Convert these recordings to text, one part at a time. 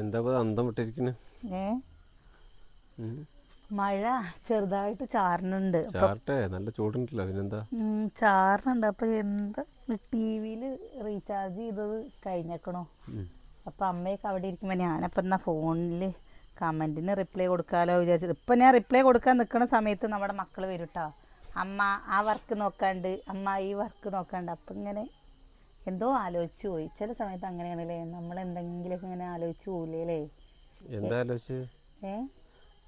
എന്താ അന്തം വിട്ടിരിക്കണ് മഴ ചെറുതായിട്ട് ചാറുന്നുണ്ട്. ചാർട്ടെ നല്ല ചൂടുണ്ടല്ലോ പിന്നെന്താ? ഉം, ചാറുന്നുണ്ട്. അപ്പൊ എന്താ ടി വിയിൽ റീചാർജ് ചെയ്തത് കഴിഞ്ഞേക്കണോ. അപ്പൊ അമ്മയൊക്കെ അവിടെ ഇരിക്കുമ്പോ ഞാനപ്പ എന്നാ ഫോണിൽ കമന്റിന് റിപ്ലൈ കൊടുക്കാലോ വിചാരിച്ചത് ഇപ്പൊ ഞാൻ റിപ്ലൈ കൊടുക്കാൻ നിൽക്കുന്ന സമയത്ത് നമ്മുടെ മക്കൾ വരും കേട്ടോ അമ്മ ആ വർക്ക് നോക്കാണ്ട് അമ്മ ഈ വർക്ക് നോക്കാണ്ട്. അപ്പൊ ഇങ്ങനെ എന്തോ ആലോചിച്ചു പോയി. ചില സമയത്ത് അങ്ങനെയാണല്ലേ നമ്മൾ എന്തെങ്കിലുമൊക്കെ ഇങ്ങനെ ആലോചിച്ചു പോവില്ലേ എന്താ ആലോചിച്ച്? ഏ?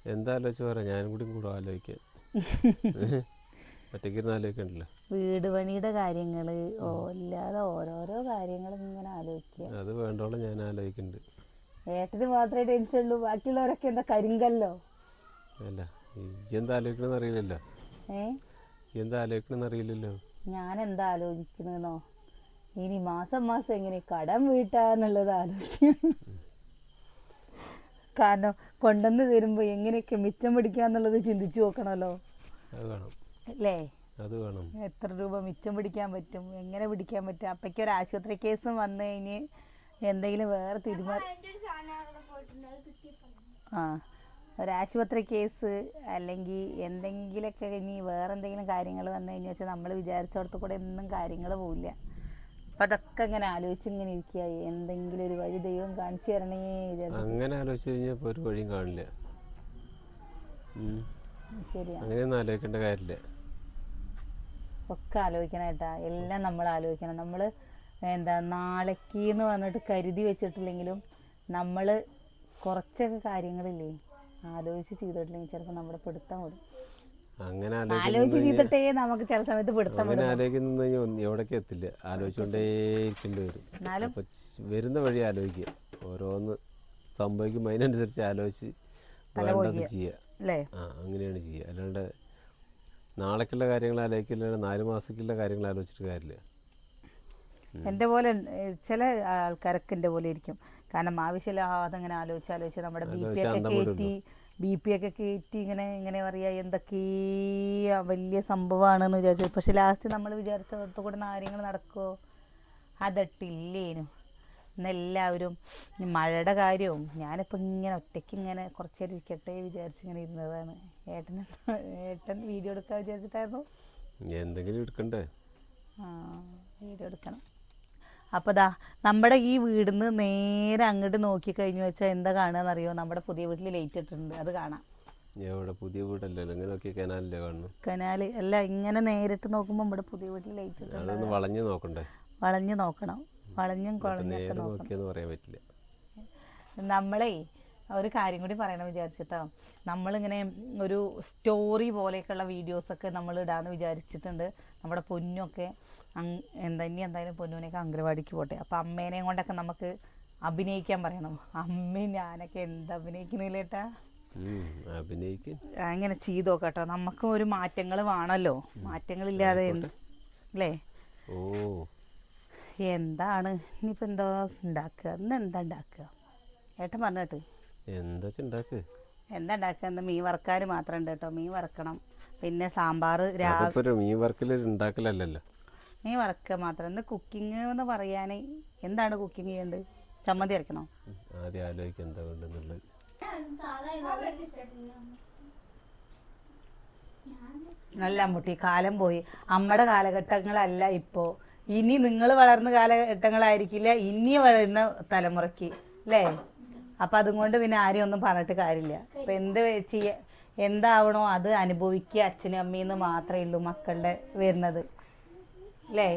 എന്താ ആലോചിച്ച് പറ ഞാനും കൂടി കൂടെ ആലോചിക്കാം. ഒറ്റയ്ക്കിരുന്ന് ആലോചിക്കണ്ടല്ലോ. വീട് പണിയുടെ കാര്യങ്ങൾ ഓ അല്ലാതെ ഓരോരോ കാര്യങ്ങളും ഇങ്ങനെ ആലോചിക്കുക അത് വേണ്ടോളം ഞാൻ ആലോചിക്കുന്നുണ്ട് ഏട്ടന് മാത്രമേ ടെൻഷൻ ഉള്ളൂ ബാക്കിയുള്ളവരൊക്കെ എന്താ കരിങ്കല്ലോ? അല്ല എന്താ ആലോചിക്കണമെന്ന് അറിയില്ലല്ലോ. ഏ? എന്താ ആലോചിക്കണമെന്ന് അറിയില്ലല്ലോ. ഞാൻ എന്താ ആലോചിക്കുന്നതെന്നോ ഇനി മാസം മാസം എങ്ങനെ കടം വീട്ടാന്നുള്ളത് ആലോചിക്കും കാരണം കൊണ്ടുവന്ന് തരുമ്പോൾ എങ്ങനെയൊക്കെ മിച്ചം പിടിക്കാന്നുള്ളത് ചിന്തിച്ചു നോക്കണമല്ലോ. വേണം. അല്ലേ? അത് വേണം. എത്ര രൂപ മിച്ചം പിടിക്കാൻ പറ്റും? എങ്ങനെ പിടിക്കാൻ പറ്റും? അപ്പയ്ക്ക് ഒരു ആശുപത്രി കേസും വന്നു കഴിഞ്ഞ് എന്തെങ്കിലും വേറെ തീരുമാനം ആ ഒരു ആശുപത്രി കേസ് അല്ലെങ്കിൽ എന്തെങ്കിലുമൊക്കെ ഇനി വേറെ എന്തെങ്കിലും കാര്യങ്ങൾ വന്നു കഴിഞ്ഞാൽ വെച്ചാൽ നമ്മൾ വിചാരിച്ചോടത്തു കൂടെ ഒന്നും കാര്യങ്ങൾ പോവില്ല. അപ്പം അതൊക്കെ ഇങ്ങനെ ആലോചിച്ച് ഇങ്ങനെ എന്തെങ്കിലും ഒരു വഴി ദൈവം കാണിച്ചു തരണേ അങ്ങനെ ആലോചിച്ച് കഴിഞ്ഞാൽ ഒരു വഴിയും കാണില്ല. ശരിയാ. അങ്ങനെയൊന്നും ആലോചിക്കേണ്ട കാര്യമില്ല. ഒക്കെ ആലോചിക്കണം കേട്ടാ. എല്ലാം നമ്മൾ ആലോചിക്കണം. നമ്മൾ എന്താ നാളേക്ക് എന്ന് പറഞ്ഞിട്ട് കരുതി വെച്ചിട്ടില്ലെങ്കിലും നമ്മൾ കുറച്ചൊക്കെ കാര്യങ്ങളില്ലേ ആലോചിച്ച് ചെയ്തിട്ടില്ലെങ്കിൽ ചിലപ്പോൾ നമ്മുടെ പിടുത്തം വിടും. അങ്ങനെ ആലോചിച്ച് ചെയ്തിട്ടേ നമുക്ക് ചില സമയത്ത് പിടുത്തം അങ്ങനെ ആലോചിക്കുന്ന എവിടേക്ക് എത്തില്ല. ആലോചിച്ചുകൊണ്ടേയിരിക്കേണ്ടി വരും. എന്നാലും വരുന്ന വഴി ആലോചിക്കുക. ഓരോന്ന് സംഭവിക്കുമ്പോൾ അതിനനുസരിച്ച് ആലോചിച്ച് വേണ്ടത് ചെയ്യുക. ആ അങ്ങനെയാണ് ചെയ്യുക. അല്ലാണ്ട് നാളേക്കുള്ള കാര്യങ്ങൾ ആലോചിക്കില്ല നാല് മാസത്തേക്കുള്ള കാര്യങ്ങൾ ആലോചിച്ചിട്ട് കാര്യമില്ല. എന്റെ പോലെ ചില ആൾക്കാരൊക്കെ എന്റെ പോലെ ഇരിക്കും. കാരണം ആവശ്യമില്ലാതെ അങ്ങനെ ആലോചിച്ച് ആലോചിച്ച് നമ്മുടെ ബി പി ഒക്കെ കയറ്റി ബി പി ഒക്കെ കയറ്റി ഇങ്ങനെ ഇങ്ങനെ പറയുക എന്തൊക്കെയാ വലിയ സംഭവമാണെന്ന് വിചാരിച്ചു. പക്ഷെ ലാസ്റ്റ് നമ്മൾ വിചാരിച്ചിടത്ത് കൂടെ കാര്യങ്ങൾ നടക്കുമോ അതട്ടില്ലേനു. ഇന്നെല്ലാവരും മഴയുടെ കാര്യവും ഞാനിപ്പോൾ ഇങ്ങനെ ഒറ്റയ്ക്ക് ഇങ്ങനെ കുറച്ച് നേരം ഇരിക്കട്ടെ വിചാരിച്ച് ഇങ്ങനെ ഇരുന്നതാണ്. ഏട്ടൻ ഏട്ടൻ വീഡിയോ എടുക്കാൻ വിചാരിച്ചിട്ടായിരുന്നു? എന്തെങ്കിലും എടുക്കണ്ടേ? ആ വീഡിയോ എടുക്കണം. അപ്പോൾ ദാ നമ്മുടെ ഈ വീടിന്ന് നേരെ അങ്ങോട്ട് നോക്കി കഴിഞ്ഞു വെച്ചാൽ എന്താ കാണുക അറിയോ നമ്മുടെ പുതിയ വീട്ടിൽ ലൈറ്റ് ഇട്ടിട്ടുണ്ട് അത് കാണാം. എവിടെ പുതിയ വീടല്ലല്ലോ. ഇങ്ങനെ നോക്കി കനാലല്ലേ കാണുന്നു? കനാല് അല്ല ഇങ്ങനെ നേരിട്ട് നോക്കുമ്പോൾ നമ്മുടെ പുതിയ വീട്ടിൽ ലൈറ്റ് ഇട്ടിട്ടുണ്ട്. അതൊന്ന് വളഞ്ഞു നോക്കണ്ടേ? വളഞ്ഞു നോക്കണം. വളഞ്ഞും കുഴഞ്ഞൊക്കെ നോക്കണം. പറയാൻ പറ്റില്ല. നമ്മളേ ഒരു കാര്യം കൂടി പറയണം വിചാരിച്ചിട്ടോ. നമ്മളിങ്ങനെ ഒരു സ്റ്റോറി പോലെയൊക്കെയുള്ള വീഡിയോസൊക്കെ നമ്മൾ ഇടാന്ന് വിചാരിച്ചിട്ടുണ്ട്. നമ്മുടെ പൊന്നൊക്കെ അങ് എന്താ ഇനി എന്തായാലും പൊന്നുവിനെയൊക്കെ അംഗനവാടിക്ക് പോട്ടെ. അപ്പം അമ്മേനെയും കൊണ്ടൊക്കെ നമുക്ക് അഭിനയിക്കാൻ പറയണം. അമ്മയും ഞാനൊക്കെ എന്ത് അഭിനയിക്കുന്നില്ലേട്ടാ അങ്ങനെ ചെയ്തു നോക്കട്ടോ. നമുക്ക് ഒരു മാറ്റങ്ങൾ വേണമല്ലോ. മാറ്റങ്ങളില്ലാതെ അല്ലേ? ഓ. എന്താണ്? ഇനിയിപ്പോൾ എന്താ ഉണ്ടാക്കുക? ഇന്ന് എന്താ ഉണ്ടാക്കുക? ഏട്ടൻ പറഞ്ഞിട്ട് എന്താ ഉണ്ടാക്ക് എന്താ ഉണ്ടാക്കുക മീൻ വറക്കാർ മാത്രം ഉണ്ട് കേട്ടോ മീൻ വറക്കണം. പിന്നെ സാമ്പാർ രാവിലെ മീൻ വർക്കിൽ ഉണ്ടാക്കലല്ലല്ലോ മീൻ വറക്കുക മാത്രം. ഇന്ന് കുക്കിംഗ് എന്ന് പറയാൻ എന്താണ് കുക്കിംഗ് ചെയ്യേണ്ടത് ചമ്മന്തി അരക്കണോ? ആദ്യം ആലോചിക്കുക എന്താ വേണ്ടെന്നുള്ളത്. നല്ല അമ്മൂട്ടി കാലം പോയി. അമ്മയുടെ കാലഘട്ടങ്ങളല്ല ഇപ്പോ. ഇനി നിങ്ങൾ വളർന്ന കാലഘട്ടങ്ങളായിരിക്കില്ല ഇനി വളരുന്ന തലമുറയ്ക്ക്. അല്ലേ അപ്പം അതുകൊണ്ട് പിന്നെ ആരും ഒന്നും പറഞ്ഞിട്ട് കാര്യമില്ല. അപ്പം എന്ത് ചെയ്യ എന്താവണോ അത് അനുഭവിക്കുക അച്ഛനും അമ്മയും എന്ന് മാത്രമേ ഉള്ളൂ മക്കളുടെ വരുന്നത്. അല്ലേ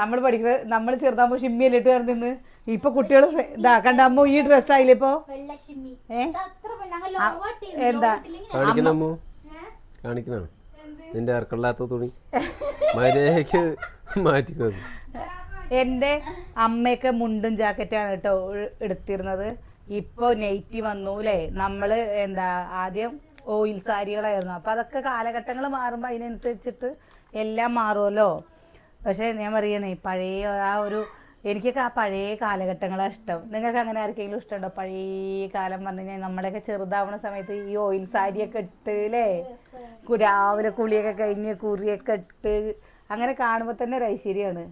നമ്മൾ പഠിക്കുന്നത് നമ്മൾ ചെറുതാകുമ്പോൾ ഷിമ്മിയിലിട്ട് കയറി കിടന്നിന്ന് ഇപ്പൊ കുട്ടികൾ ഇതാ കണ്ട അമ്മ ഈ ഡ്രസ്സായില്ലേ ഇപ്പോ? ഇപ്പൊ എന്താ? കാണിക്കണോ? നിന്റെ തുണി. മര്യാദയ്ക്ക് മാറ്റിക്കുന്നു എന്റെ അമ്മയൊക്കെ മുണ്ടും ജാക്കറ്റാണ് കേട്ടോ എടുത്തിരുന്നത്. ഇപ്പോൾ നെയ്റ്റി വന്നു അല്ലേ നമ്മൾ എന്താ ആദ്യം ഓയിൽ സാരികളായിരുന്നു. അപ്പോൾ അതൊക്കെ കാലഘട്ടങ്ങൾ മാറുമ്പോൾ അതിനനുസരിച്ചിട്ട് എല്ലാം മാറുമല്ലോ പക്ഷേ ഞാൻ പറയണേ പഴയ ആ ഒരു എനിക്കൊക്കെ ആ പഴയ കാലഘട്ടങ്ങളാണ് ഇഷ്ടം. നിങ്ങൾക്ക് അങ്ങനെ ആർക്കെങ്കിലും ഇഷ്ടമുണ്ടോ? പഴയ കാലം പറഞ്ഞു കഴിഞ്ഞാൽ നമ്മളൊക്കെ ചെറുതാവുന്ന സമയത്ത് ഈ ഓയിൽ സാരിയൊക്കെ ഇട്ട് അല്ലേ രാവിലെ കുളിയൊക്കെ കഴിഞ്ഞ് കുറിയൊക്കെ ഇട്ട് അങ്ങനെ കാണുമ്പോൾ തന്നെ ഒരു ഐശ്വര്യമാണ്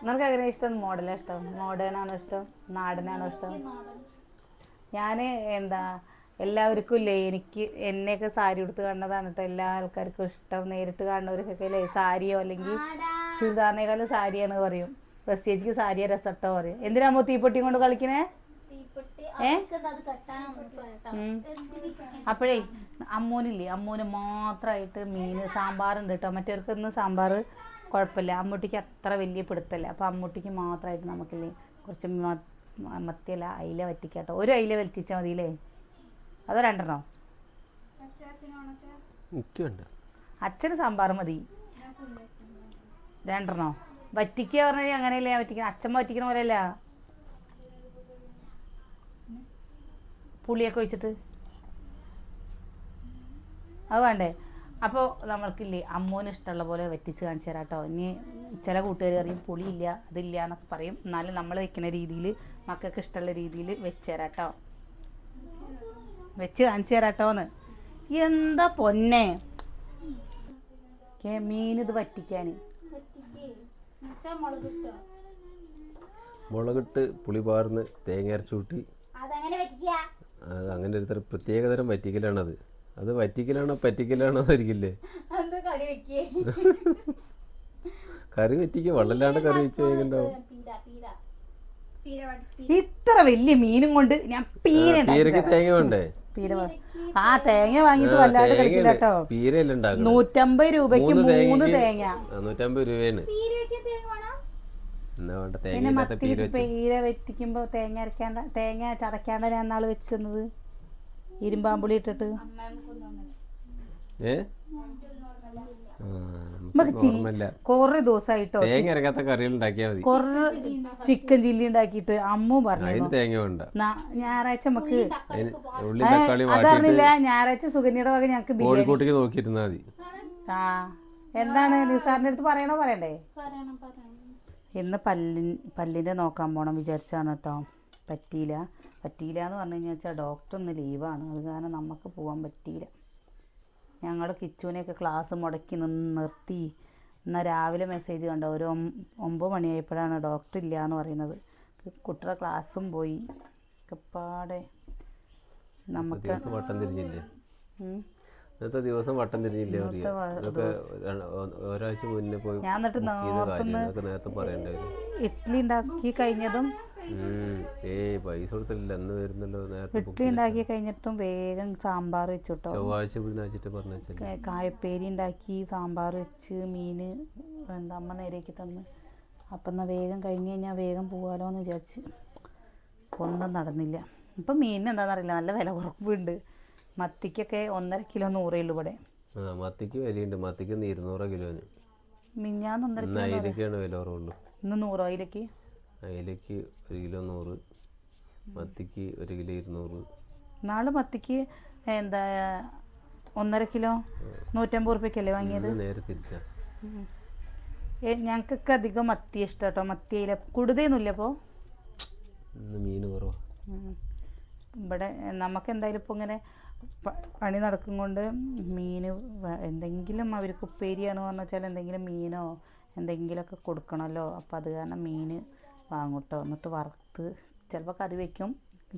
നിങ്ങൾക്ക് അങ്ങനെ ഇഷ്ടം മോഡലാണ് ഇഷ്ടം? മോഡേൺ ആണോ ഇഷ്ടം? നാടനാണോ ഇഷ്ടം? ഞാൻ എന്താ എല്ലാവർക്കും ഇല്ലേ എനിക്ക് എന്നെയൊക്കെ സാരി ഉടുത്ത് കാണുന്നതാണ് കേട്ടോ. എല്ലാ ആൾക്കാർക്കും ഇഷ്ടം. നേരിട്ട് കാണുന്നവർക്കൊക്കെ അല്ലേ സാരിയോ അല്ലെങ്കിൽ ചുരിദാറിനേക്കാളും സാരിയാണ് പറയും. പ്രത്യേകിച്ച് സാരിയെ രസട്ടോ പറയും. എന്തിനാമോ തീപ്പൊട്ടിയും കൊണ്ട് കളിക്കണേ? ഏ? അപ്പോഴേ അമ്മൂനില്ലേ അമ്മൂന് മാത്രമായിട്ട് മീൻ സാമ്പാറുണ്ട് കേട്ടോ. മറ്റവർക്കൊന്നും സാമ്പാർ കുഴപ്പമില്ല. അമ്മൂട്ടിക്ക് അത്ര വലിയ പിടുത്തല്ല അപ്പോൾ അമ്മൂട്ടിക്ക് മാത്രമായിട്ട് നമുക്കില്ലേ കുറച്ച് മത്തിയല്ല അയില വറ്റിക്കാട്ടോ. ഒരു അയില വറ്റിച്ചാൽ മതിയില്ലേ? അതോ രണ്ടെണ്ണോ? അച്ഛന് സാമ്പാർ മതി. രണ്ടെണ്ണോ? വറ്റിക്കുക പറഞ്ഞാൽ അങ്ങനെയല്ലേ? വറ്റിക്കണം അച്ഛൻ വറ്റിക്കണ പോലെയല്ല. പുളിയൊക്കെ ഒഴിച്ചിട്ട്. അത് വേണ്ടേ? അപ്പോൾ നമ്മൾക്കില്ലേ അമ്മൂന് ഇഷ്ടമുള്ള പോലെ വെറ്റിച്ച് കാണിച്ചു തരാം കേട്ടോ ഇനി ചില കൂട്ടുകാർ പറയും പുളിയില്ല അതില്ല എന്നൊക്കെ പറയും. എന്നാലും നമ്മൾ വെക്കുന്ന രീതിയിൽ മക്കൾക്ക് ഇഷ്ടമുള്ള രീതിയിൽ വെച്ച് തരാം കേട്ടോ വെച്ച് കാണിച്ചു തരാം കേട്ടോന്ന് എന്താ പൊന്നെ? മീൻ ഇത് വറ്റിക്കാൻ. മുളകിട്ട് പുളി പാർന്ന് തേങ്ങ അരച്ചു കൂട്ടി. അങ്ങനെ ഒരു തരം പ്രത്യേകതരം വറ്റിക്കലാണത് അത് വറ്റിക്കലാണോ പറ്റിക്കലാണോ എന്നായിരിക്കില്ലേ എന്താ കറി വറ്റിക്കുക വെള്ളമില്ലാണ്ട് കറി വെച്ച് വടി- ഇത്ര വലിയ മീനും കൊണ്ട് ഞാൻ പീര പീരക്ക് തേങ്ങ വേണ്ടേ? പീര ആ തേങ്ങ വാങ്ങിട്ട് വല്ലാണ്ട് കളിക്കില്ല കേട്ടോ. പീരയല്ല നൂറ്റമ്പത് രൂപയ്ക്ക് മൂന്ന് തേങ്ങ നൂറ്റമ്പത് രൂപയാണ് പിന്നെ മത്തി പീര വെറ്റിക്കുമ്പോ തേങ്ങ അരക്കാണ്ട തേങ്ങ ചതക്കാണ്ട ഞാൻ നാൾ വെച്ച് തന്നത്. ഇരുമ്പാമ്പുളി ഇട്ടിട്ട്. കൊറേ ദിവസമായിട്ടോ തേങ്ങ ഇറങ്ങാത്ത കറികൾ ഉണ്ടാക്കിയാൽ മതി. കൊറേ ചിക്കൻ ചില്ലി ഉണ്ടാക്കിയിട്ട് അമ്മ പറഞ്ഞു ഞായറാഴ്ച നമുക്ക് അതറിഞ്ഞില്ല ഞായറാഴ്ച സുകന്യയുടെ വക ഞങ്ങക്ക് കോഴിക്കോട്ടേക്ക് നോക്കിയിരുന്നാ മതി. ആ എന്താണ് നിസാറിന്റെ അടുത്ത് പറയണോ പറയണ്ടേ? പറയണം പറയണം. ഇന്ന് പല്ലിൻ പല്ലിന്റെ നോക്കാൻ പോണം വിചാരിച്ചാണ് കേട്ടോ പറ്റിയില്ല. പറ്റിയില്ല എന്ന് പറഞ്ഞു കഴിഞ്ഞാൽ വെച്ചാൽ ഡോക്ടർ ഒന്ന് ലീവാണ് അത് കാരണം നമുക്ക് പോകാൻ പറ്റിയില്ല. ഞങ്ങൾ കിച്ചുവിനെയൊക്കെ ക്ലാസ് മുടക്കി നിന്ന് നിർത്തി. എന്നാൽ രാവിലെ മെസ്സേജ് കണ്ട. ഒരു ഒമ്പത് മണിയായപ്പോഴാണ് ഡോക്ടർ ഇല്ല എന്ന് പറയുന്നത് കുട്ടിയുടെ ക്ലാസ്സും പോയി. ഒക്കെപ്പാടെ നമുക്ക്. ഇന്നത്തെ ദിവസം വട്ടം തിരിഞ്ഞില്ലേ? ഒ- ഒരാഴ്ച മുന്നേ പോയി ഞാൻ എന്നിട്ട് ഇഡ്ലി നേരത്തെ പറയണ്ടായിരുന്നു ഇഡ്ഡലി ഉണ്ടാക്കി കഴിഞ്ഞതും. ഏയ് പൈസ കൊടുത്തില്ല അന്ന് വരുന്നല്ലോ നേരത്തെ ഇഡ്ഡലി ഉണ്ടാക്കി കഴിഞ്ഞിട്ടും വേഗം സാമ്പാർ വെച്ചോട്ടോ ചൊവ്വാഴ്ച ബുധനാഴ്ച പറഞ്ഞു കായപ്പേരി ഉണ്ടാക്കി സാമ്പാർ വെച്ച് മീൻ എന്താ അമ്മ നേരേക്ക് തന്ന്. അപ്പം എന്നാൽ വേഗം കഴിഞ്ഞ് കഴിഞ്ഞാൽ വേഗം പോകാലോ എന്ന് വിചാരിച്ച് ഒന്നും നടന്നില്ല. ഇപ്പം മീനിന് എന്താണെന്നറിയില്ല നല്ല വില കുറവുണ്ട്. മത്തിക്കൊക്കെ ഒന്നര കിലോ നൂറേ ഉള്ളൂ ഇവിടെ. ആ മത്തിക്ക് വിലയുണ്ട്. മത്തിക്ക് ഇരുന്നൂറ് കിലോന്. മിഞ്ഞാന്ന് ഒന്നര ഇന്ന് അയിലക്കാണ് വില കുറവുള്ളൂ. ഇന്ന് നൂറോ അതിലേക്ക് അയിലക്ക് ഒരു കിലോ നൂറ് മത്തിക്ക് ഒരു കിലോ ഇരുന്നൂറ്. നാളെ മത്തിക്ക് എന്താ ഒന്നര കിലോ നൂറ്റമ്പത് റുപ്യക്കല്ലേ വാങ്ങിയത്? നേരെ തിരിച്ചാ. ഞങ്ങൾക്കൊക്കെ അധികം മത്തി ഇഷ്ടം കേട്ടോ. മത്തിയില കൂടുതലൊന്നുമില്ല അപ്പോൾ മീൻ കുറവാ. ഇവിടെ നമുക്ക് എന്തായാലും ഇപ്പോൾ ഇങ്ങനെ പണി നടക്കും കൊണ്ട് മീൻ എന്തെങ്കിലും അവർക്ക് ഉപ്പേരിയാണ് പറഞ്ഞാൽ എന്തെങ്കിലും മീനോ എന്തെങ്കിലുമൊക്കെ കൊടുക്കണമല്ലോ. അപ്പോൾ അത് കാരണം മീൻ വാങ്ങും കേട്ടോ എന്നിട്ട് വറുത്ത് ചിലപ്പോൾ കറി വയ്ക്കും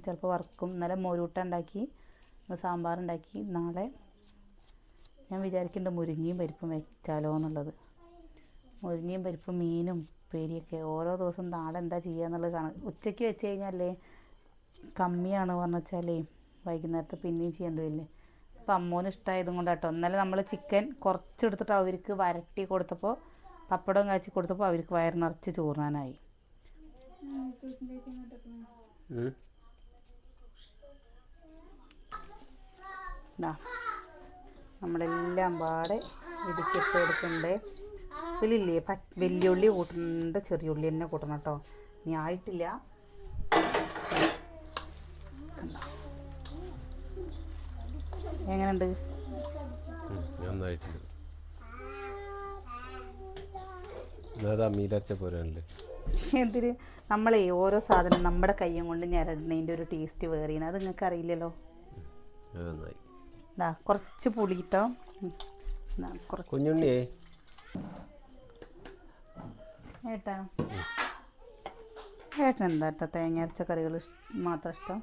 ചിലപ്പോൾ വറുക്കും. ഇന്നലെ മോരൂട്ട ഉണ്ടാക്കി സാമ്പാർ ഉണ്ടാക്കി. നാളെ ഞാൻ വിചാരിക്കുന്നുണ്ട് മുരിങ്ങയും പരിപ്പും വെച്ചാലോ എന്നുള്ളത്. മുരിങ്ങയും പരിപ്പും മീനും പേരിയൊക്കെ ഓരോ ദിവസം നാളെ എന്താ ചെയ്യുക എന്നുള്ളത് കാണാം ഉച്ചയ്ക്ക് വെച്ച് കഴിഞ്ഞാലേ കമ്മിയാണ് പറഞ്ഞു വെച്ചാലേ വൈകുന്നേരത്ത് പിന്നെയും ചെയ്യേണ്ടി വരില്ലേ. അപ്പം അമ്മോന് ഇഷ്ടമായതും കൊണ്ട് കേട്ടോ ഇന്നലെ നമ്മൾ ചിക്കൻ കുറച്ചെടുത്തിട്ട് അവർക്ക് വരട്ടി കൊടുത്തപ്പോൾ പപ്പടം കാച്ചി കൊടുത്തപ്പോൾ അവർക്ക് വയറ് നിറച്ച് ചോറാനായി ഉം. ഇതാ നമ്മളെല്ലാം പാടെ ഇടിക്കിട്ട് എടുക്കണ്ടേ ഉള്ളില്ലേ പ വലിയുള്ളി കൂട്ടുന്നുണ്ട് ചെറിയ ഉള്ളി തന്നെ കൂട്ടണം കേട്ടോ. ഇനി ആയിട്ടില്ല. എങ്ങനെയുണ്ട്? നന്നായിട്ടുണ്ട്. അത് അമ്മീലരച്ച പോരാണല്ലേ എന്തിന്? നമ്മളെ ഓരോ സാധനം നമ്മുടെ കയ്യും കൊണ്ട് ഞരടുന്നതിന്റെ ഒരു ടേസ്റ്റ് വേറെയാണ്. അത് നിങ്ങൾക്ക് അറിയില്ലല്ലോ? ഇതാ കുറച്ച് പുളിയിട്ടോ കുഞ്ഞുണ്ണിയേ. ഏട്ടാ. ഏട്ടൻ എന്താ ഏട്ടാ തേങ്ങ കറികൾ മാത്രം ഇഷ്ടം?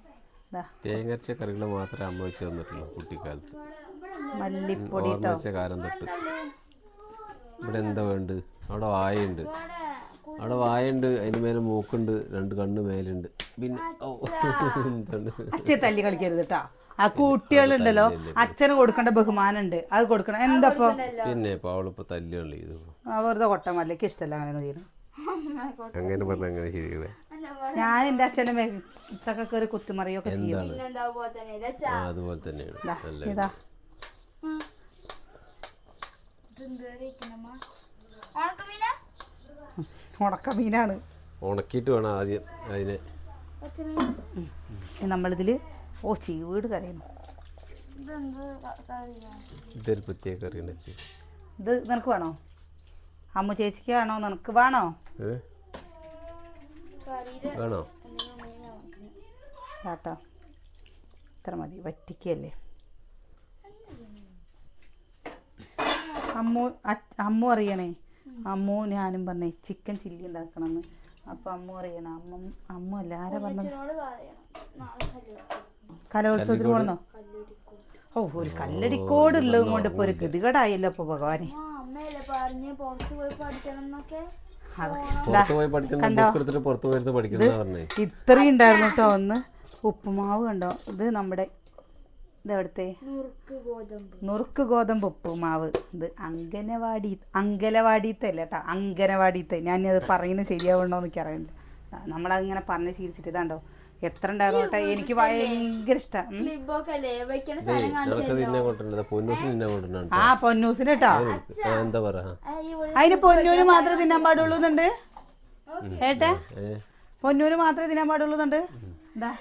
തേങ്ങ കറികൾ മാത്രമേ അമ്മ വെച്ച് തന്നിട്ടുള്ളൂ കുട്ടിക്കാലത്ത്. മല്ലിപ്പൊടി കാലം തൊട്ട്. ഇവിടെ എന്താ വേണ്ട അവിടെ വായുണ്ട് അവിടെ വായുണ്ട് അതിന് മേലെ മൂക്കുണ്ട് രണ്ട് കണ്ണ് മേലുണ്ട്. പിന്നെ ഓ അച്ഛൻ തല്ലി കളിക്കരുത് കേട്ടാ ആ കുട്ടികളുണ്ടല്ലോ അച്ഛന് കൊടുക്കേണ്ട ബഹുമാനം ഉണ്ട് അത് കൊടുക്കണം. എന്താപ്പോ? പിന്നെ ഇപ്പൊ അവളിപ്പോ തല്ലുള്ളൂ ഇത് ആ, വെറുതെ കൊട്ടം മല്ലിക്ക് ഇഷ്ടമല്ല അങ്ങനെ ചെയ്യണം. അങ്ങനെ പറഞ്ഞ അങ്ങനെ ശരിയാവേ ഞാൻ എന്റെ അച്ഛനെ മേത്തൊക്കെ കയറി കുത്തിമറിയൊക്കെ ചെയ്യും. അതുപോലെ തന്നെയാണ്. ഇതാ ഇതെന്ത് ഉണക്ക മീനാണ് ഉണക്കിയിട്ട് വേണം ആദ്യം അതിനെ. നമ്മളിതിൽ ഓ ചീവീട് കരയുന്നു ഇതെന്ത് കറിയാ? ഇതൊരു പ്രത്യേക കറിയാണ് വെച്ച് ഇത് നിനക്ക് വേണോ? അമ്മു ചേച്ചിക്ക് വേണോ? നിനക്ക് വേണോ? വേണോ? കേട്ടോ ഇത്ര മതി. വറ്റിക്കല്ലേ അമ്മു അമ്മു അറിയണേ. അമ്മു ഞാനും പറഞ്ഞേ ചിക്കൻ ചില്ലി ഉണ്ടാക്കണമെന്ന്. അപ്പം അമ്മ അറിയണേ അമ്മ അമ്മ അല്ല ആരാ പറഞ്ഞത്? പറയണം. കലോത്സവത്തിന് പോണോ ഓ ഒരു കല്ലടിക്കോട് ഉള്ളത് കൊണ്ട് ഇപ്പൊ ഒരു ഗതികേടായല്ലോ ഇപ്പൊ ഭഗവാനെ. ഇത്രയും ഉണ്ടായിരുന്നു കേട്ടോ ഒന്ന്. ഉപ്പുമാവ് കണ്ടോ? ഇത് നമ്മുടെ ഇത് എവിടുത്തെ നുറുക്ക് ഗോതമ്പ് ഉപ്പുമാവ്. ഇത് അങ്കനവാടി അങ്കലവാടിത്തല്ല കേട്ടോ അങ്കനവാടിത്തെ. ഞാൻ അത് പറയുന്നത് ശരിയാവണോ എനിക്ക് അറിയില്ല നമ്മളങ്ങനെ പറഞ്ഞ് ശീലിച്ചിട്ട് ഇതാണ്ടോ? എത്ര ഉണ്ടായിരുന്നു കേട്ടോ എനിക്ക് ഭയങ്കര ഇഷ്ടം. ആ പൊന്നൂസിന് കേട്ടോ അതിന് പൊന്നൂര് മാത്രമേ തിന്നാൻ പാടുള്ളൂ എന്നുണ്ട്? ഏട്ടാ പൊന്നൂര് മാത്രമേ തിന്നാൻ പാടുള്ളൂ എന്നുണ്ട്? ഇതാ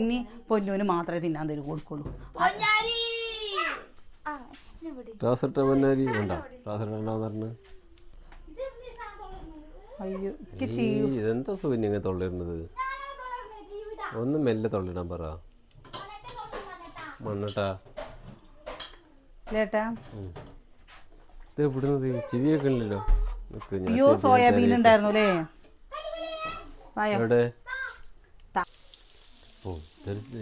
ഇനി പൊന്നൂന് മാത്രമേ തിന്നാൻ തരൂ കൊടുക്കുള്ളൂ. പൊന്നാരി! ട്രൗസർ ട്രൗസർ പറഞ്ഞു. അയ്യോ ഇതെന്താ സൂര്യ ഇങ്ങനെ തൊള്ളിടുന്നത് ഒന്ന് മെല്ലെ തൊള്ളിടാൻ പറ. മണ്ണട്ടാ ചേട്ടാ ഇത് എവിടുന്നത്? ചിവിയൊക്കെ ഉണ്ടല്ലോ അയ്യോ സോയാബീൻ ഉണ്ടായിരുന്നു അല്ലേ എവിടെ? ഓ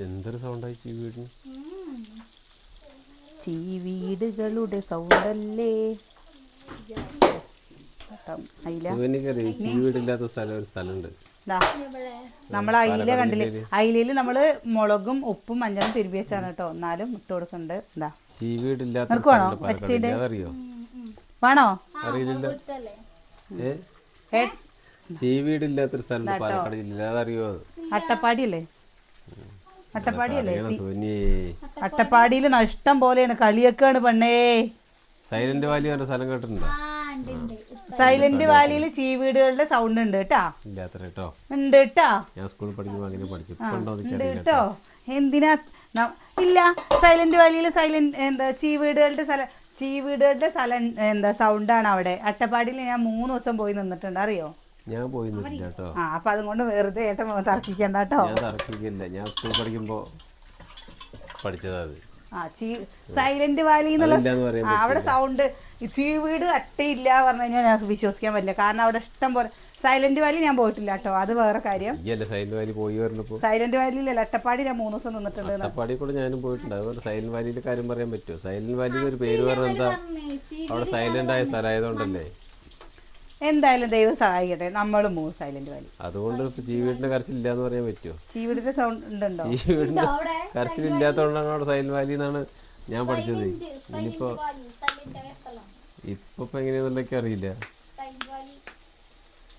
എന്തൊരു സൗണ്ടായി ചിവിടിന്? ചീവീടുകളുടെ സൗണ്ടല്ലേ ചീവീടില്ലാത്ത സ്ഥലം ഒരു സ്ഥലമുണ്ട്. ദാ നമ്മൾ അയില കണ്ടില്ലേ? അയിലയിൽ നമ്മൾ മുളകും ഉപ്പും മഞ്ഞളും തിരുമ്പി വെച്ചാണ് കേട്ടോ. എന്നാലും ഇട്ട് കൊടുക്കുന്നുണ്ട്. എന്താ ചീവീടില്ലാത്ത നിനക്ക് വേണോ? സ്ഥലമുണ്ട് ചീവീടില്ലാത്തൊരു സ്ഥലമുണ്ട് പാലക്കാട് ജില്ല അതറിയോ അട്ടപ്പാടി അല്ലേ അട്ടപ്പാടി അല്ലേ അട്ടപ്പാടിയിൽ നഷ്ടം പോലെയാണ് കളിയൊക്കെയാണ് പെണ്ണേ. സൈലന്റ് വാലി പറഞ്ഞ സ്ഥലം കേട്ടിട്ടുണ്ടോ? സൈലന്റ് വാലിയിൽ ചീവീടുകളുടെ സൗണ്ട് ഉണ്ട് കേട്ടാ. ഇല്ലാത്ത കേട്ടോ. ഉണ്ട് കേട്ടാ. ഞാൻ സ്കൂളിൽ പഠിക്കുമ്പോൾ അങ്ങനെ പഠിച്ചു. കേട്ടോ. എന്തിനാ? ഇല്ല സൈലന്റ് വാലിയിൽ സൈലന്റ് എന്താ ചീവീടുകളുടെ സ്ഥലം ചീവീടുകളുടെ സ്ഥലം എന്താ സൗണ്ടാണ് അവിടെ. അട്ടപ്പാടിയിൽ ഞാൻ മൂന്ന് ദിവസം പോയി നിന്നിട്ടുണ്ട് അറിയോ? ഞാൻ പോയി നിന്നില്ല കേട്ടോ. ആ അപ്പൊ അതുകൊണ്ട് വെറുതെ ഏട്ടൻ തർക്കിക്കണ്ട കേട്ടോ ഞാൻ തർക്കിക്കില്ല ഞാൻ സ്കൂൾ പഠിക്കുമ്പോ പഠിച്ചതാ അത്. ആ ചീ സൈലന്റ് വാലി എന്നുള്ള അതില്ലാന്ന് പറയാൻ ആ, അവിടെ സൗണ്ട് ചീവീട് അട്ടയില്ല പറഞ്ഞു കഴിഞ്ഞാൽ ഞാൻ വിശ്വസിക്കാൻ പറ്റില്ല. കാരണം അവിടെ ഇഷ്ടം പോലെ സൈലന്റ് വാലി ഞാൻ പോയിട്ടില്ല കേട്ടോ. അത് വേറെ കാര്യം. ഈ അല്ലേ സൈലന്റ് വാലി പോയി വരുന്നപ്പോ സൈലന്റ് വാലിയിലല്ല അട്ടപ്പാടി ഞാൻ മൂന്ന് ദിവസം നിന്നിട്ടുണ്ട് അട്ടപ്പാടി കൂടെ ഞാനും പോയിട്ടുണ്ട്. അതുപോലെ സൈലന്റ് വാലിന്റെ കാര്യം പറയാൻ പറ്റുമോ? സൈലന്റ് വാലിന്റെ ഒരു പേര് പറഞ്ഞ എന്താ? അവിടെ സൈലന്റ് ആയ സ്ഥലമായതുകൊണ്ടല്ലേ? എന്തായാലും ദൈവം സഹായിക്കട്ടെ. നമ്മളും മൂന്ന് സൈലന്റ് വാലി അതുകൊണ്ട് ജീവിതത്തിന്റെ കരച്ചിലില്ല എന്ന് പറയാൻ പറ്റുമോ ജീവിതത്തിന്റെ സൗണ്ട് ഉണ്ടോ ജീവിതത്തിന്റെ അവിടെ കരച്ചിലില്ലാത്തതുകൊണ്ടാണ് അവിടെ സൈലന്റ് വാലി എന്നാണ് ഞാൻ പഠിച്ചത്. ഇനിയിപ്പോ ഇപ്പൊ എങ്ങനെയാന്നുള്ളൊക്കെ അറിയില്ല.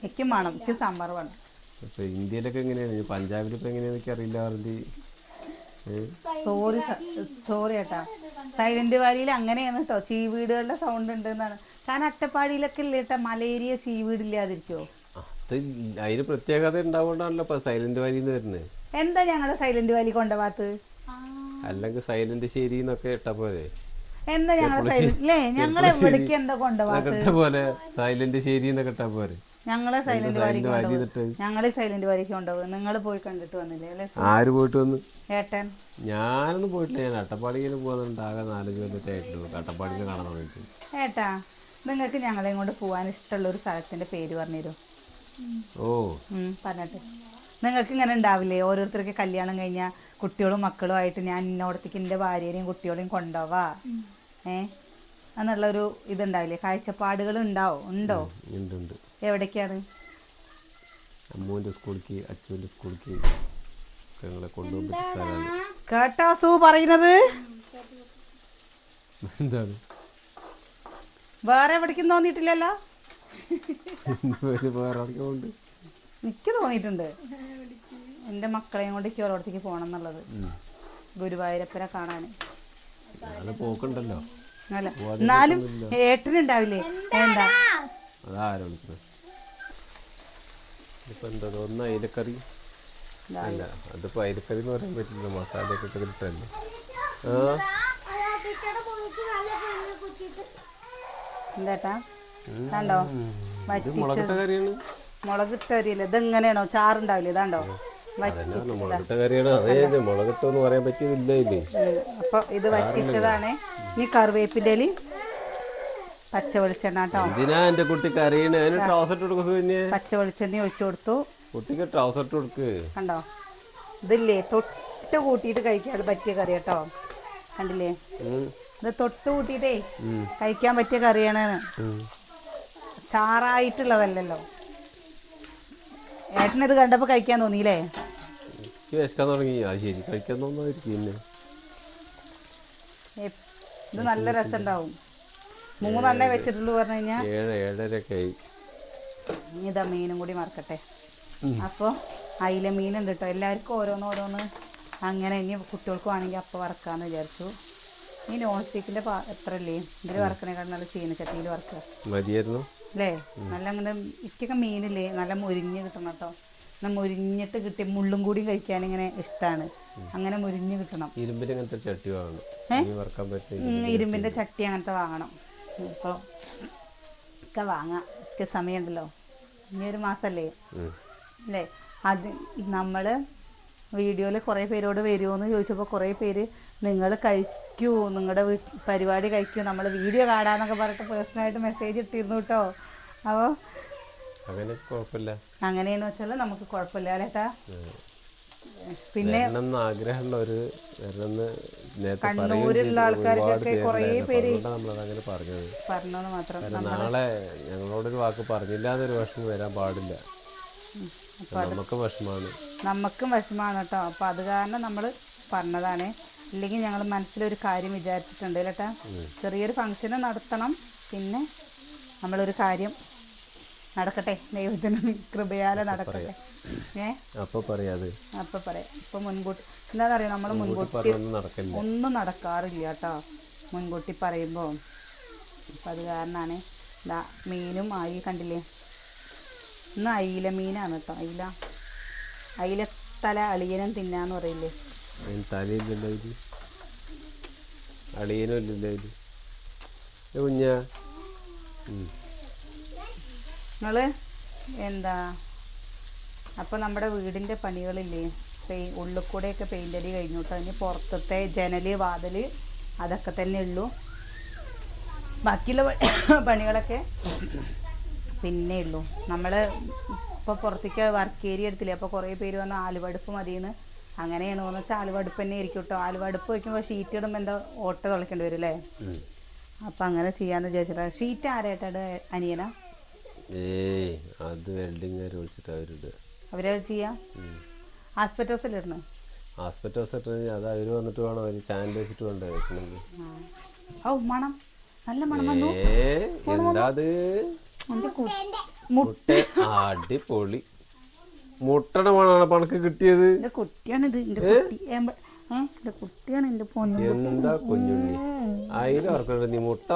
എനിക്കും വേണം എനിക്ക് സാമ്പാർ വേണം. ഇപ്പൊ ഇന്ത്യയിലൊക്കെ എങ്ങനെയാണ്? പഞ്ചാബിൽ ഇപ്പൊ എങ്ങനെയാന്നൊക്കെ അറിയില്ല പറഞ്ഞ് സോറി സോറി കേട്ടാ സൈലന്റ് വാലിയിൽ അങ്ങനെയാണ് കേട്ടോ ചീവീടുകളുടെ സൗണ്ട് ഉണ്ട് എന്നാണ് കാരണം അട്ടപ്പാടിയിലൊക്കെ ഇല്ലേട്ട? കേട്ടോ മലേരിയ ചീവീട് ഇല്ലാതിരിക്കുമോ അത് അതിന് പ്രത്യേകത ഉണ്ടാവുകൊണ്ടാണല്ലോ ഇപ്പൊ സൈലന്റ് വാലി എന്ന് വരുന്നത്. എന്താ ഞങ്ങളെ സൈലന്റ് വാലി കൊണ്ടുപോകാത്തത് അല്ലെങ്കിൽ സൈലന്റ് ശരി എന്നൊക്കെ ഇട്ട പോലെ എന്താ ഞങ്ങളെ സൈലന്റ് അല്ലേ ഞങ്ങളെ എവിടേക്ക് എന്താ കൊണ്ടുപോകാത്തത് പോലെ സൈലന്റ് ശരി എന്നൊക്കെ ഇട്ട പോലെ ഞങ്ങളെ സൈലന്റ് വാലിക്ക് ഞങ്ങളെ സൈലന്റ് വാലിക്ക് കൊണ്ടുപോകും നിങ്ങൾ പോയി കണ്ടിട്ട് വന്നില്ലേ അല്ലേ ആര് പോയിട്ട് വന്നു? ഏട്ടൻ. ഞാനൊന്നും പോയിട്ടില്ല. ഞാൻ അട്ടപ്പാടിയിൽ പോകുന്നുണ്ട് ആകെ നാലഞ്ച് കൊല്ലത്തെ ആയിട്ടുള്ളൂ. അട്ടപ്പാടിയിൽ കാണാൻ തുടങ്ങിയിട്ട്. ഏട്ടാ നിങ്ങൾക്ക് ഞങ്ങളെയും കൊണ്ട് പോകാൻ ഇഷ്ടമുള്ള ഒരു സ്ഥലത്തിന്റെ പേര് പറഞ്ഞു ഓ. പറഞ്ഞിട്ട്. നിങ്ങൾക്ക് ഇങ്ങനെ ഉണ്ടാവില്ലേ? ഓരോരുത്തർക്ക് കല്യാണം കഴിഞ്ഞാൽ കുട്ടികളും മക്കളും ആയിട്ട് ഞാൻ ഇന്നോടത്തേക്ക് എന്റെ ഭാര്യനെയും കുട്ടികളെയും കൊണ്ടുപോവാ. ഏ? എന്നുള്ളൊരു ഇതുണ്ടാവില്ലേ? കാഴ്ചപ്പാടുകൾ ഉണ്ടാവും? ഉണ്ടോ? ഉണ്ട് ഉണ്ട്. എവിടേക്കാണ്? അമ്മൂന്റെ സ്കൂളിലേക്ക് അച്ഛന്റെ സ്കൂളിലേക്ക് ഞങ്ങളെ കൊണ്ടുപോകാൻ പറ്റിയ കേട്ടോ സു പറയുന്നത്. എന്താണ്? വേറെ എവിടേക്കും തോന്നിയിട്ടില്ലല്ലോ എനിക്ക് തോന്നിയിട്ടുണ്ട് എന്റെ മക്കളെയും കൊണ്ട് എനിക്ക് ഓരോടത്തേക്ക് പോകണം എന്നുള്ളത് ഗുരുവായൂരപ്പനെ കാണാൻ അത് പോക്കുണ്ടല്ലോ അല്ല എന്നാലും ഏട്ടനുണ്ടാവില്ലേ എന്താ അതാരാ വിളിക്കുന്നത് ഇപ്പം എന്താ ഒന്ന് അയിലക്കറി അല്ല അതിപ്പോൾ അയിലക്കറി എന്ന് പറയാൻ പറ്റില്ല മസാലയൊക്കെ ഇട്ടിട്ടല്ലേ ആ എന്താട്ടാ? കണ്ടോ? മുളകിട്ട കറിയാണ്. ഇത് ഇതെങ്ങനെയാണോ? ചാറുണ്ടാവില്ലേ? ഇതാണ്ടോ? അപ്പൊ ഇത് വറ്റിച്ചതാണ്. ഈ കറിവേപ്പിന്റെ പച്ച വെളിച്ചെണ്ണ കേട്ടോ. എന്തിനാ എന്റെ കുട്ടി കറിയണേ അതിന് ട്രൗസർ പച്ച വെളിച്ചെണ്ണ ഒഴിച്ചു കൊടുത്തു. കുട്ടിക്ക് ട്രൗസർ കൊടുക്ക്. കണ്ടോ? ഇതില്ലേ? തൊട്ട് കൂട്ടിയിട്ട് കഴിക്കാൻ പറ്റിയ കറി കേട്ടോ. കണ്ടില്ലേ? ഇത് തൊട്ട് കൂട്ടിയിട്ടേ ഉം, കഴിക്കാൻ പറ്റിയ കറിയാണ്. ചാറായിട്ടുള്ളതല്ലല്ലോ. ഏട്ടനിത് കണ്ടപ്പോൾ കഴിക്കാൻ തോന്നിയില്ലേ? വിശക്കാൻ തുടങ്ങി. ശരി കഴിക്കാൻ തോന്നായിരിക്കും ഇത് നല്ല രസണ്ടാവും മൂന്നെണ്ണേ വെച്ചിട്ടുള്ളൂ പറഞ്ഞു കഴിഞ്ഞാൽ ഏഴ് ഏഴരയൊക്കെ ആയി. ഇതാ മീനും കൂടി മറക്കട്ടെ. അപ്പോൾ അയില മീനുണ്ട് കേട്ടോ എല്ലാവർക്കും ഓരോന്ന് ഓരോന്ന് അങ്ങനെ ഇനി കുട്ടികൾക്ക് ആണെങ്കിൽ അപ്പൊ വറക്കാമെന്ന് വിചാരിച്ചു. ഈ നോൺ സ്റ്റിക്കിന്റെ പാ എത്ര അല്ലേ ഇതിൽ വറക്കണേക്കാൾ നല്ല ചീനച്ചട്ടിയിൽ വറക്കുക. മതിയായിരുന്നു. അല്ലേ? നല്ല അങ്ങനെ ഇക്കൊക്കെ മീനില്ലേ? നല്ല മുരിഞ്ഞ് കിട്ടണം കേട്ടോ. മുരിഞ്ഞിട്ട് കിട്ടി മുള്ളും കൂടി കഴിക്കാൻ ഇങ്ങനെ ഇഷ്ടമാണ് അങ്ങനെ മുരിഞ്ഞ് കിട്ടണം. ഇരുമ്പിന്റെ അങ്ങനത്തെ ചട്ടി വാങ്ങണം. ഇരുമ്പിന്റെ ചട്ടി. അങ്ങനത്തെ വാങ്ങണം. അപ്പോൾ ഒക്കെ വാങ്ങാം. ഒക്കെ സമയമുണ്ടല്ലോ. ഇനി ഒരു മാസമല്ലേ? അല്ലേ? അത് നമ്മൾ വീഡിയോയിൽ കുറേ പേരോട് വരുമോ എന്ന് ചോദിച്ചപ്പോൾ കുറേ പേര് നിങ്ങൾ കഴിക്കൂ നിങ്ങളുടെ പരിപാടി കഴിക്കൂ നമ്മൾ വീഡിയോ കാണാന്നൊക്കെ പറഞ്ഞിട്ട് പേഴ്സണലായിട്ട് മെസ്സേജ് ഇട്ടിരുന്നു കേട്ടോ അപ്പോൾ അങ്ങനെ കുഴപ്പമില്ല അങ്ങനെയെന്ന് വെച്ചാൽ നമുക്ക് കുഴപ്പമില്ല അല്ലേട്ടാ പിന്നെ കണ്ണൂരിലുള്ള കണ്ണൂരുള്ള ആൾക്കാർക്കൊക്കെ കുറേ പേര് പറഞ്ഞത്. മാത്രം നാളെ ഞങ്ങളോടൊരു വാക്ക് പറഞ്ഞില്ല എന്നൊരു വിഷമം വരാൻ പാടില്ല. നമുക്ക് വിഷമാണ് നമുക്കും വിഷമാണ് കേട്ടോ അപ്പോൾ അത് കാരണം നമ്മൾ പറഞ്ഞതാണ്. ഇല്ലെങ്കിൽ ഞങ്ങൾ മനസ്സിലൊരു കാര്യം വിചാരിച്ചിട്ടുണ്ട് കേട്ടാ? ചെറിയൊരു ഫംഗ്ഷന് നടത്തണം പിന്നെ നമ്മളൊരു കാര്യം നടക്കട്ടെ ദൈവത്തിന് കൃപയാലെ നടക്കട്ടെ. ഏ? അപ്പൊ പറയാത് അപ്പൊ പറയാം. ഇപ്പൊ മുൻകൂട്ടി എന്താണെന്ന് അറിയാം നമ്മൾ മുൻകൂട്ടി ഒന്നും നടക്കാറില്ല കേട്ടോ. മുൻകൂട്ടി പറയുമ്പോൾ അപ്പം അത് കാരണമാണ് ഇതാ മീനും ആയി കണ്ടില്ലേ? ഇന്ന് അയില മീനാണ് കേട്ടോ. അയില അയില തല അളിയനും തിന്നാന്ന് പറയില്ലേ? അതിന് തലയില്ലല്ലോ ഇത് അളിയനും ഇല്ലല്ലോ ഇത് കുഞ്ഞ. ഉം. എന്താ? അപ്പോൾ നമ്മുടെ വീടിന്റെ പണികളില്ലേ? പെയി ഉള്ളിൽ കൂടെയൊക്കെ പെയിന്റ് അടി കഴിഞ്ഞു ഇനി പുറത്തത്തെ ജനൽ വാതിൽ അതൊക്കെ തന്നെ ഉള്ളൂ. ബാക്കിയുള്ള പണികളൊക്കെ പിന്നെ ഉള്ളൂ. നമ്മൾ ഇപ്പോൾ പുറത്തേക്ക് വർക്ക് ഏരിയ എടുത്തില്ലേ? അപ്പോൾ കുറേ പേര് വന്ന് ആലുവടുപ്പ് മതിയെന്ന് അങ്ങനെയാണ് എന്ന് വെച്ചാൽ ആലുവടുപ്പ് തന്നെ ആയിരിക്കും കേട്ടോ ആലുവടുപ്പ് വയ്ക്കുമ്പോൾ ഷീറ്റ് ഇടുമ്പോൾ എന്താ ഓട്ട തുളയ്ക്കേണ്ടി വരും അല്ലേ. അപ്പം അങ്ങനെ ചെയ്യാന്ന് വിചാരിച്ചിട്ടാ. ഷീറ്റ് ആരായിട്ടാണ് അനിയന? ഏയ് അത് വെൽഡിംഗ് വിളിച്ചിട്ട് അവരിത് അവരത് ചെയ്യാം? ആസ്പെറ്റോസിലിരുന്നു ഹോസ്പിറ്റൽ സെറ്റ് അത് അവർ വന്നിട്ട് വേണം അവർ ചാനൽ വെച്ചിട്ട് വേണ്ടേ വെക്കണമെങ്കിൽ ഓ മണം. നല്ല മണം വന്നു. എന്താ മുട്ട അടിപൊളി. മണമാണ് പണക്ക് കിട്ടിയത്. കുട്ടിയാണിത് കുട്ടി. കുട്ടിയാണ് എന്താ കുഞ്ഞുണ്ണി? നീ മുട്ട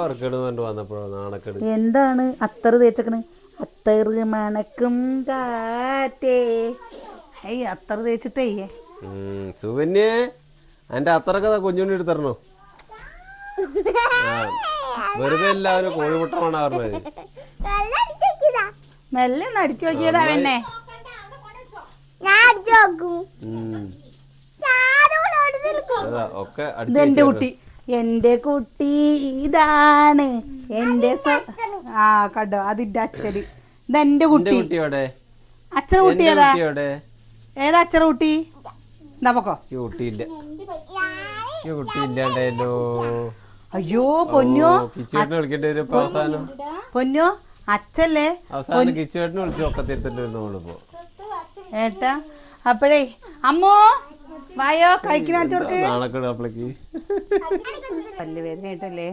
വന്നപ്പോഴോ നാണക്കേട്. എന്താണ് അത്തറ് തേച്ചക്കണ്? അത്തറ് മണക്കും കാറ്റേ. ഐ അത്തറ് തേച്ചിട്ടേ. സുവന്യേ എന്റെ അത്തറൊക്കെ കുഞ്ഞുണ്ണി എടുത്തരണോ? വെറുതെ എല്ലാവരും കോഴിമുട്ട പറഞ്ഞത്. മെല്ലെ ഒന്ന് അടിച്ചു നോക്കിയതാ പിന്നെ ഒക്കെ കുട്ടി. എന്റെ കുട്ടി ഇതാണ്. എന്റെ ആ കണ്ടോ? അതിന്റെ അച്ഛന്. ഇത് എന്റെ എന്റെ കുട്ടി. അച്ഛന കുട്ടി ഏതാ? ഏതാ അച്ഛന കുട്ടി? കുട്ടിയില്ല. ഇല്ലാണ്ടായല്ലോ അയ്യോ പൊന്നോ. പൊന്നോ അച്ഛല്ലേ? അവസാനം കിച്ചുവേട്ടനെ വിളിച്ച് ഒക്കത്തിരുത്തിട്ട് നമ്മളിപ്പോ ഏട്ടാ അപ്പഴേ അമ്മോ വായോ കഴിക്കുന്ന പല്ല് വേദന ആയിട്ടല്ലേ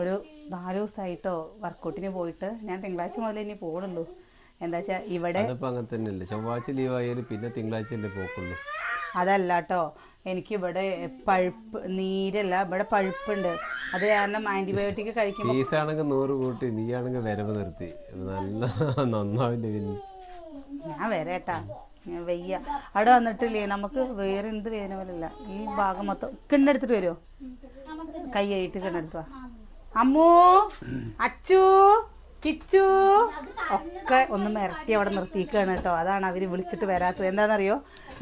ഒരു നാല് ദിവസമായിട്ടോ വർക്കൗട്ടിന് പോയിട്ട്. ഞാൻ തിങ്കളാഴ്ച മുതൽ ഇനി പോകുള്ളൂ എന്താ വെച്ചാൽ ഇവിടെ അതിപ്പോ അങ്ങനെ തന്നെയല്ലേ. ചൊവ്വാഴ്ച ലീവായാലും പിന്നെ തിങ്കളാഴ്ച പോക്കുള്ളൂ. അതല്ല കേട്ടോ എനിക്കിവിടെ പഴുപ്പ് നീരല്ല ഇവിടെ പഴുപ്പുണ്ട്. അത് കാരണം ആന്റിബയോട്ടിക് കഴിക്കുമ്പോൾ ഫീസാണെങ്കിൽ നൂറ് കൂട്ടി നീ ആണെങ്കിൽ വരവ് നിർത്തി. നല്ല നന്നാവില്ല ഞാൻ വരേട്ടാ വയ്യ. അവിടെ വന്നിട്ടില്ലേ? നമുക്ക് വേറെ എന്ത് വേദന പോലില്ല ഈ ഭാഗം മൊത്തം കിണ്ണെടുത്തിട്ട് വരുമോ കൈ കഴിയിട്ട് കിണ്ണെടുത്തു അമ്മൂ അച്ചു കിച്ചു. ഒക്കെ ഒന്ന് മിരട്ടി അവിടെ നിർത്തിയിരിക്കുകയാണ് കേട്ടോ. അതാണ് അവർ വിളിച്ചിട്ട് വരാത്തത്. എന്താണെന്നറിയോ?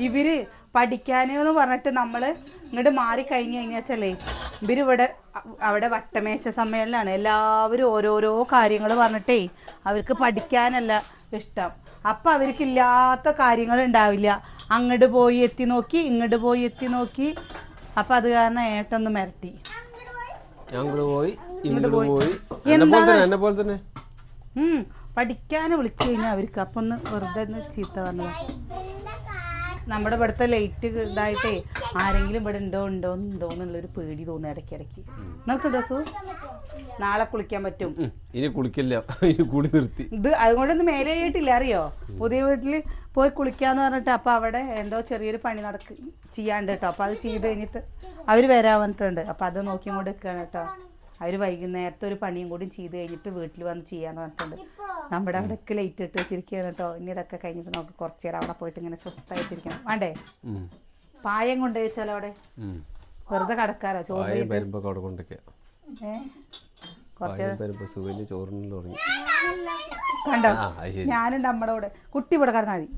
ഇവർ പഠിക്കാനെന്ന് പറഞ്ഞിട്ട് നമ്മൾ ഇങ്ങോട്ട് മാറി കഴിഞ്ഞു കഴിഞ്ഞാച്ചല്ലേ ഇവിടെ അവിടെ വട്ടമേശ സമ്മേളനമാണ്. എല്ലാവരും ഓരോരോ കാര്യങ്ങൾ പറഞ്ഞിട്ടേ അവർക്ക് പഠിക്കാനല്ല ഇഷ്ടം. അപ്പം അവർക്കില്ലാത്ത കാര്യങ്ങൾ ഉണ്ടാവില്ല. അങ്ങോട്ട് പോയി എത്തി നോക്കി ഇങ്ങോട്ട് പോയി എത്തി നോക്കി. അപ്പം അത് കാരണം ഏട്ടൊന്ന് മിരട്ടി. പോയി പോയി. പഠിക്കാൻ വിളിച്ചു കഴിഞ്ഞാൽ അവർക്ക്. അപ്പം ഒന്ന് വെറുതെ ചീത്ത പറഞ്ഞത്. നമ്മുടെ ഇവിടുത്തെ ലൈറ്റ് ഇതായിട്ടേ ആരെങ്കിലും ഇവിടെ ഉണ്ടോ ഉണ്ടോ ഉണ്ടോ എന്നുള്ളൊരു പേടി തോന്നുന്നു ഇടയ്ക്കിടയ്ക്ക് നമുക്ക് ഡ്രസ്സു നാളെ കുളിക്കാൻ പറ്റും. ഇനി കുളിക്കില്ല. ഇനി കുളി നിർത്തി. ഇത് അതുകൊണ്ടൊന്നും മേലെ ആയിട്ടില്ല അറിയോ? പുതിയ വീട്ടിൽ പോയി കുളിക്കാന്ന് പറഞ്ഞിട്ട് അപ്പൊ അവിടെ എന്തോ ചെറിയൊരു പണി നടക്ക് ചെയ്യാണ്ട് കേട്ടോ. അപ്പൊ അത് ചെയ്ത് കഴിഞ്ഞിട്ട് അവർ വരാൻ പറഞ്ഞിട്ടുണ്ട്. അപ്പൊ അത് നോക്കി കൊണ്ട് നിൽക്കുകയാണ് കേട്ടോ. അവർ വൈകുന്നേരത്തെ ഒരു പണിയും കൂടി ചെയ്ത് കഴിഞ്ഞിട്ട് വീട്ടിൽ വന്ന് ചെയ്യാന്ന് പറഞ്ഞിട്ടുണ്ട്. നമ്മുടെ അവിടെയൊക്കെ ലൈറ്റ് ഇട്ട് വെച്ചിരിക്കുകയാണ് കേട്ടോ ഇനി ഇതൊക്കെ കഴിഞ്ഞിട്ട് നമുക്ക് കുറച്ച് നേരം അവിടെ പോയിട്ട് ഇങ്ങനെ സ്വസ്ഥായിട്ടിരിക്കണം വേണ്ടേ? പായം കൊണ്ട് വെച്ചാലോ അവിടെ? വെറുതെ കടക്കാരോ ചോറ് കണ്ടോ? ആ അത് ശരി. ഞാനുണ്ട് നമ്മുടെ കൂടെ. കുട്ടി ഇവിടെ കടന്നാൽ മതി.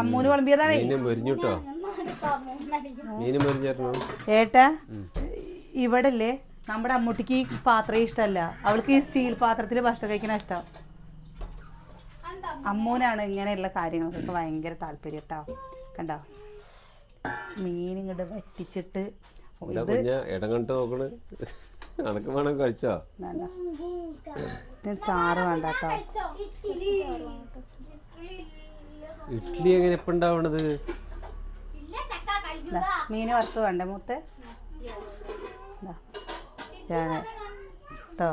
അമ്മൂന് വിളമ്പിയതാണേ. ഏട്ടാ ഇവിടല്ലേ നമ്മുടെ അമ്മൂട്ടിക്ക് ഈ പാത്രം ഇഷ്ടമല്ല അവൾക്ക് ഈ സ്റ്റീൽ പാത്രത്തിൽ ഭക്ഷണം കഴിക്കണ ഇഷ്ടം. അമ്മൂനാണ് ഇങ്ങനെയുള്ള കാര്യങ്ങൾക്കൊക്കെ ഭയങ്കര താല്പര്യം കേട്ടോ കണ്ടോ? മീൻ ഇങ്ങോട്ട് വറ്റിച്ചിട്ട് ഇടം കണ്ട് നോക്കണ്? അനക്ക് വേണം കഴിച്ചോ? ചാറ് വേണ്ട കേട്ടോ ഇഡ്ഡലി എങ്ങനെ ഇപ്പൊ ഉണ്ടാവണത്? മീന് വറുത്ത് വേണ്ട മൂത്ത്? ഇതാണ് കേട്ടോ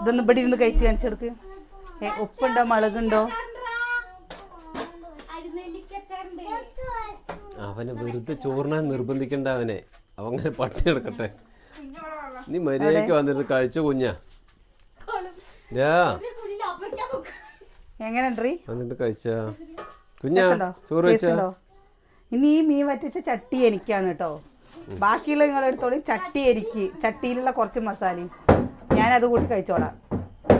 ഇതൊന്ന് ഇവിടെ ഇരുന്ന് കഴിച്ച് കാണിച്ചു കൊടുക്ക്. ഉപ്പുണ്ടോ മുളകുണ്ടോ? അവന് വെറുതെ ചോറിനാൻ നിർബന്ധിക്കണ്ട അവനെ. അവ അങ്ങനെ പട്ടി എടുക്കട്ടെ. നീ മര്യാദയ്ക്ക് വന്നിട്ട് കഴിച്ച കുഞ്ഞാ? എങ്ങനെ വന്നിട്ട് കഴിച്ച? കുഞ്ഞാ? ചോറ് ഇനി ഈ മീൻ വറ്റിച്ച ചട്ടി എനിക്കാണ് കേട്ടോ. ബാക്കിയുള്ള നിങ്ങൾ എടുത്തോളി. ചട്ടി എനിക്ക്. ചട്ടിയിലുള്ള കുറച്ച് മസാലയും. ഞാൻ അത് കൂട്ടി കഴിച്ചോളാം.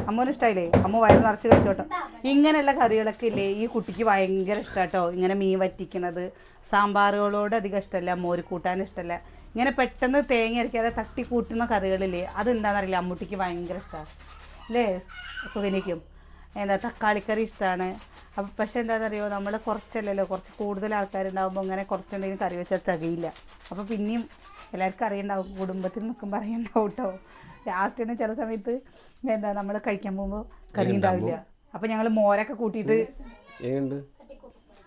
അമ്മൂന് ഇഷ്ടമായില്ലേ അമ്മ വയറ് നിറച്ച് കഴിച്ചോട്ടോ. ഇങ്ങനെയുള്ള കറികളൊക്കെ ഇല്ലേ? ഈ കുട്ടിക്ക് ഭയങ്കര ഇഷ്ടാട്ടോ ഇങ്ങനെ മീൻ വറ്റിക്കണത്. സാമ്പാറുകളോട് അധികം ഇഷ്ടമല്ല മോര് കൂട്ടാൻ ഇഷ്ടമല്ല ഇങ്ങനെ പെട്ടെന്ന് തേങ്ങ അരക്കാതെ തട്ടി കൂട്ടുന്ന കറികളില്ലേ? അതെന്താണെന്നറിയില്ല. അമ്മൂട്ടിക്ക് ഭയങ്കര ഇഷ്ടമാണ് അല്ലേ? സുഖനിക്കും എന്താ തക്കാളിക്കറി ഇഷ്ടമാണ് അപ്പം പക്ഷെ എന്താണെന്നറിയോ നമ്മൾ കുറച്ചല്ലല്ലോ കുറച്ച് കൂടുതൽ ആൾക്കാരുണ്ടാകുമ്പോൾ അങ്ങനെ കുറച്ചെന്തെങ്കിലും കറി വെച്ചാൽ തികയില്ല. അപ്പോൾ പിന്നെയും എല്ലാവർക്കും അറിയണ്ടാവും കുടുംബത്തിൽ നിൽക്കുമ്പോൾ അറിയുണ്ടാവും കേട്ടോ ലാസ്റ്റിന് ചില സമയത്ത് എന്താ നമ്മൾ കഴിക്കാൻ പോകുമ്പോൾ കറി ഉണ്ടാവില്ല. അപ്പം ഞങ്ങൾ മോരൊക്കെ കൂട്ടിയിട്ട്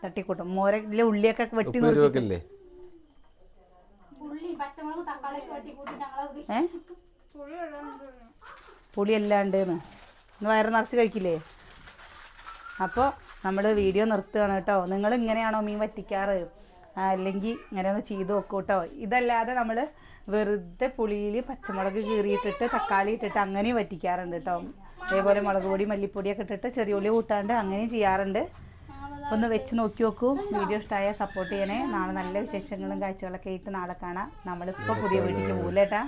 തട്ടിക്കൂട്ടും. മോരയിലെ ഉള്ളിയൊക്കെ വെട്ടി നിർത്തില്ലേ പുളി അല്ലാണ്ട് വയറ് നിറച്ച് കഴിക്കില്ലേ? അപ്പോൾ നമ്മൾ വീഡിയോ നിർത്തുകയാണ് കേട്ടോ. നിങ്ങൾ ഇങ്ങനെയാണോ മീൻ വറ്റിക്കാറ്? അല്ലെങ്കിൽ ഇങ്ങനെ ഒന്ന് ചെയ്ത് നോക്കൂ കേട്ടോ ഇതല്ലാതെ നമ്മൾ വെറുതെ പുളിയിൽ പച്ചമുളക് കീറിയിട്ടിട്ട് തക്കാളി ഇട്ടിട്ട് അങ്ങനെയും വറ്റിക്കാറുണ്ട് കേട്ടോ. അതേപോലെ മുളക് പൊടി മല്ലിപ്പൊടിയൊക്കെ ഇട്ടിട്ട് ചെറിയ ഉള്ളി കൂട്ടാണ്ട് അങ്ങനെയും ചെയ്യാറുണ്ട്. ഒന്ന് വെച്ച് നോക്കി നോക്കൂ. വീഡിയോ ഇഷ്ടമായ സപ്പോർട്ട് ചെയ്യണേ. നാളെ നല്ല വിശേഷങ്ങളും കാഴ്ചകളൊക്കെ ആയിട്ട് നാളെ കാണാം. നമ്മളിപ്പോൾ പുതിയ വീട്ടിലേക്ക് പോകില്ലേട്ടാ